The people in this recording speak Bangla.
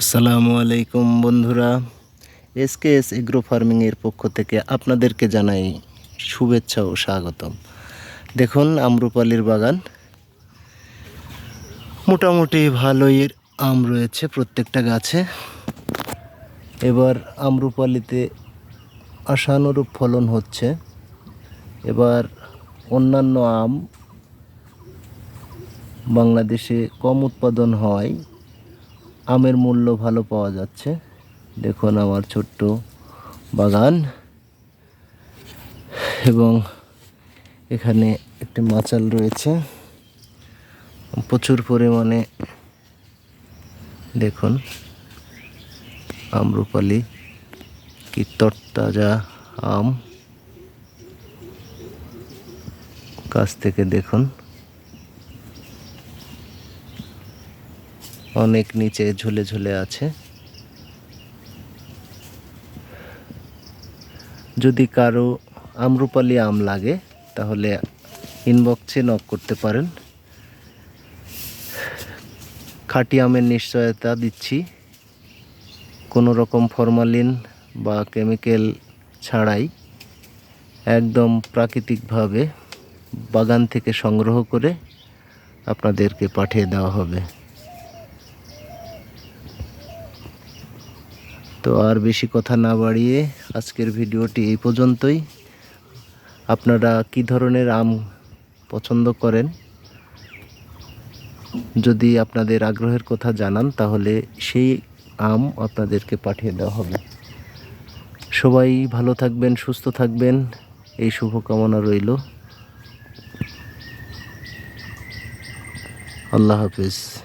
আসসালামু আলাইকুম বন্ধুরা। এসকেএস এগ্রো ফার্মিংয়ের পক্ষ থেকে আপনাদেরকে জানাই শুভেচ্ছা ও স্বাগতম। দেখুন আম্রপালির বাগান। মোটামুটি ভালোই আম রয়েছে প্রত্যেকটা গাছে। এবার আম্রপালিতে আশানুরূপ ফলন হচ্ছে। এবার অন্যান্য আম বাংলাদেশে কম উৎপাদন হয়। আমের মূল্য ভালো পাওয়া যাচ্ছে। দেখুন আমার ছোট্ট বাগান। এবং এখানে একটি মাচাল রয়েছে। প্রচুর পরিমাণে দেখুন আম্রপালি কি তরতাজা আম। কাছ থেকে দেখুন। অনেক নিচে ঝুলে ঝুলে আছে। যদি কারও আম্রপালি আম লাগে, তাহলে ইনবক্সে নক করতে পারেন। খাঁটি আমের নিশ্চয়তা দিচ্ছি। কোনো রকম ফরমালিন বা কেমিক্যাল ছাড়াই একদম প্রাকৃতিকভাবে বাগান থেকে সংগ্রহ করে আপনাদেরকে পাঠিয়ে দেওয়া হবে। তো আর বেশি কথা না বাড়িয়ে আজকের ভিডিওটি এই পর্যন্তই। আপনারা কি ধরনের আম পছন্দ করেন? যদি আপনাদের আগ্রহের কথা জানান, তাহলে সেই আম আপনাদেরকে পাঠিয়ে দেওয়া হবে। সবাই ভালো থাকবেন, সুস্থ থাকবেন। এই শুভকামনা রইল। আল্লাহ হাফিজ।